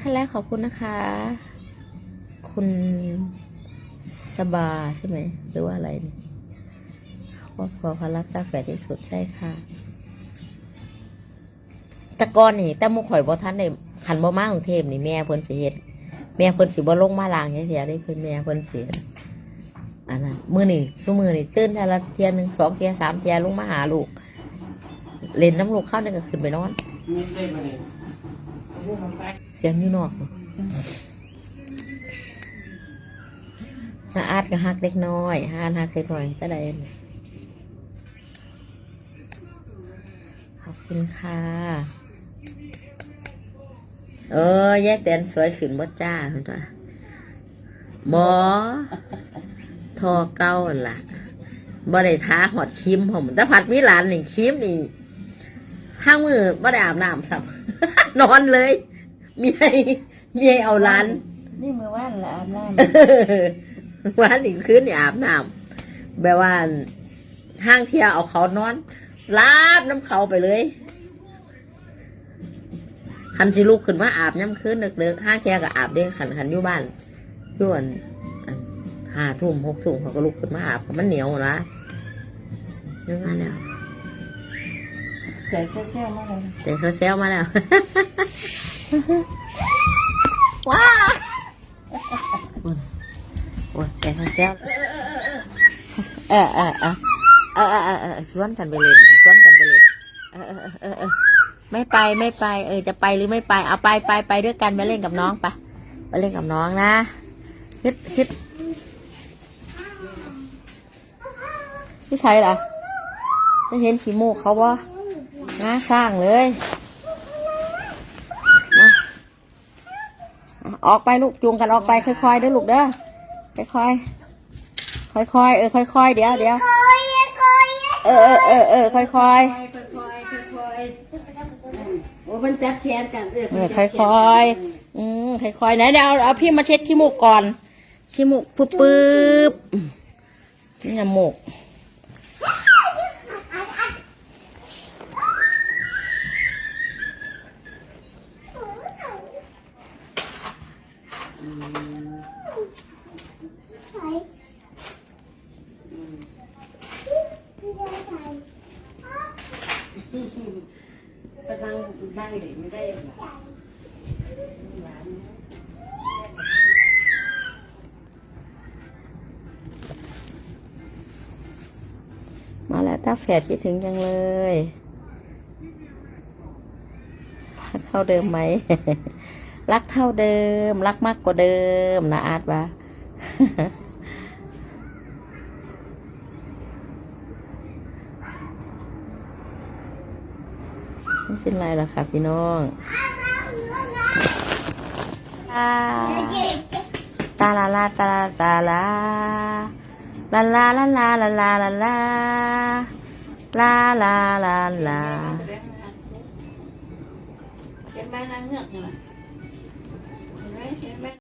ขั้นแรกขอบคุณนะคะ คุณสบาใช่ไหมหรือว่าอะไรเนี่ยครอบครัวพลักตาแฝดที่สุดใช่ค่ะต่ก่อนนี่แต่มุข่อยบ่ทันได้ขันบ่มากรุงเทพนี่แม่เพิ่นสิเฮ็ดแม่เพิ่นสิบ่ลงมาล้างเสียได้เพิ่นแม่เพิ่นสิอันนั้นมือนี่ซุมื้อนี่ตื่นแต่ละเที่ยหนึ่งสองเที่ยสามเที่ยลงมาหาลูกเล่นน้ำลูกเข้าได้ก็ขึ้นไปนอนนี่ได้มา เสียงอยู่นอกนาอาดก็ฮักเล็กน้อยฮานฮักเล็กน้อยต่ใดเนี่ยขอบคุณค่ะ เออแยกแดนสวยขึ้นบ่จ้าเห็นปะบอทอเก้าล่ะบ่ได้ท้าหอดครีมผมแต่ผัดมีหลานนี่ครีมนี่ห้างมือบ่ได้อาบน้ำสับ นอนเลยเมียเมียเอาหลาน นี่มือว่านละอาบน้วันอีกคืนนี่อาบน้ำแบบว่าห้างเที่ยวเอาเขานอนลาบน้ำเขาไปเลยคันสิลูกขึ้นมาอาบย่ำคืนเลิกๆห้างเที่ยวก็อาบเด้ขันขันอยู่บ้านด่วนอันห้าทุ่มหกทุ่มเขาก็ลุกขึ้นมาอาบเพราะมันเหนียวนะยังไงแล้วำใส่เซี่ยวๆมาเลยแต่เขาเซลมาแล้ว ว้าโอ้ยแต่เขาเซลเออเออเออเออเออเออเออสวนกันไปเลยสวนกันไปเลยเออเออเออเออไม่ไปไม่ไป เออจะไปหรือไม่ไป เอาไปไปไปด้วยกันไปเล่นกับน้องไปไปเล่นกับน้องนะฮึดฮึดพี่ชัยเหรอจะเห็นขี้มูกเขา บ่งาสร้างเลยมาออกไปลูกจูงกันออกไปค่อยๆเด้อลูกเด้อค่อยๆค่อยๆเออค่อยๆเดี๋ยวเดี๋ยวเออเออเออเออค่อยๆค่อยๆค่อยๆโอ้มันจับแขนกันเออเออค่อยๆอืมค่อยๆนะเดี๋ยวเอาเอาพี่มาเช็ดขี้มูกก่อนขี้มูกปึ๊บปึ๊บนี่น้ำมูก ไปทางได้หรือไม่ได้มาแล้วตาแฝดคิดถึงจังเลยรักเท่าเดิมไหม รักเท่าเดิม รักมากกว่าเดิมนะอาร์ตวะ ไม่เป็นไรหรอกค่ะพี่น้องตาตาลาลาตาลาตาลาลาลาลาลาลาลาลาลาลาลาลาลาเห็นไหมนางเงือกเหเห็นไมเห็นไหม